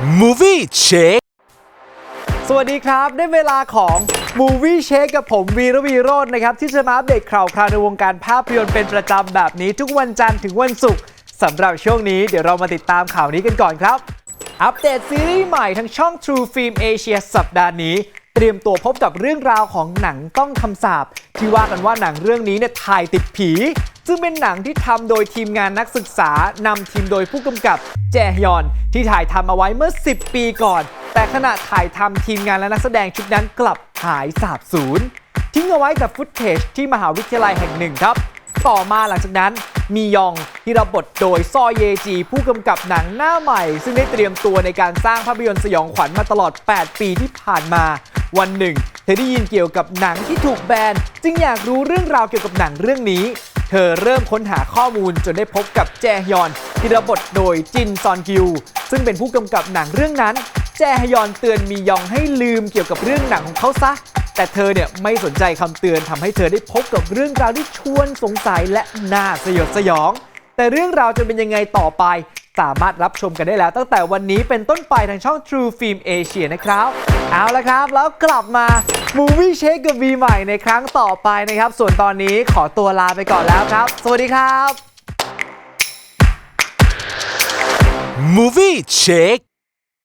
Movie Check สวัสดีครับ ได้เวลาของ Movie Check กับผมวีระวีโรจน์นะครับ ที่จะมาอัปเดตข่าวคราวในวงการภาพยนตร์เป็นประจำแบบนี้ทุกวันจันทร์ถึงวันศุกร์สำหรับช่วงนี้เดี๋ยวเรามาติดตามข่าวนี้กันก่อนครับ อัปเดตซีรีส์ใหม่ทั้งช่อง True Film Asia สัปดาห์นี้ เตรียมตัวพบกับเรื่องราวของหนังต้องคำสาปที่ว่ากันว่าหนังเรื่องนี้เนี่ยถ่ายติดผี ซึ่งเป็นหนังที่ทำโดยทีมงานนักศึกษานำทีมโดยผู้กำกับแจฮยอน ที่ถ่ายทำเอาไว้เมื่อ 10 ปีก่อน แต่ขณะถ่ายทำทีมงานและนักแสดงชุดนั้นกลับหายสาบสูญทิ้งเอาไว้กับฟุตเทจที่มหาวิทยาลัยแห่งหนึ่งครับ ต่อมาหลังจากนั้นมียองที่รับบทโดยซอเยจี ผู้กำกับหนังหน้าใหม่ ซึ่งได้เตรียมตัวในการสร้างภาพยนตร์สยองขวัญมาตลอด 8 ปีที่ผ่านมา วันหนึ่ง เธอได้ยินเกี่ยวกับหนังที่ถูกแบน จึงอยากรู้เรื่องราวเกี่ยวกับหนังเรื่องนี้ เธอเริ่มค้นหาข้อมูลจนได้พบกับแจฮยอน ที่รับบทโดยจินซอนกิว ซึ่งเป็นผู้กำกับหนังเรื่องนั้น แจฮยอนเตือนมียองให้ลืมเกี่ยวกับเรื่องหนังของเขาซะ แต่เธอเนี่ยไม่สนใจคำเตือนทำให้เธอได้พบกับเรื่องราวที่ชวนสงสัยและน่าสยดสยอง แต่เรื่องราวจะเป็นยังไงต่อไป สามารถรับชมกันได้แล้ว ตั้งแต่วันนี้เป็นต้นไปทางช่อง True Film Asia นะครับ เอาละครับ แล้วกลับมา มูวี่เชคกับวีใหม่ในครั้งต่อไปนะครับ ส่วนตอนนี้ขอตัวลาไปก่อนแล้วครับ สวัสดีครับ Movie Check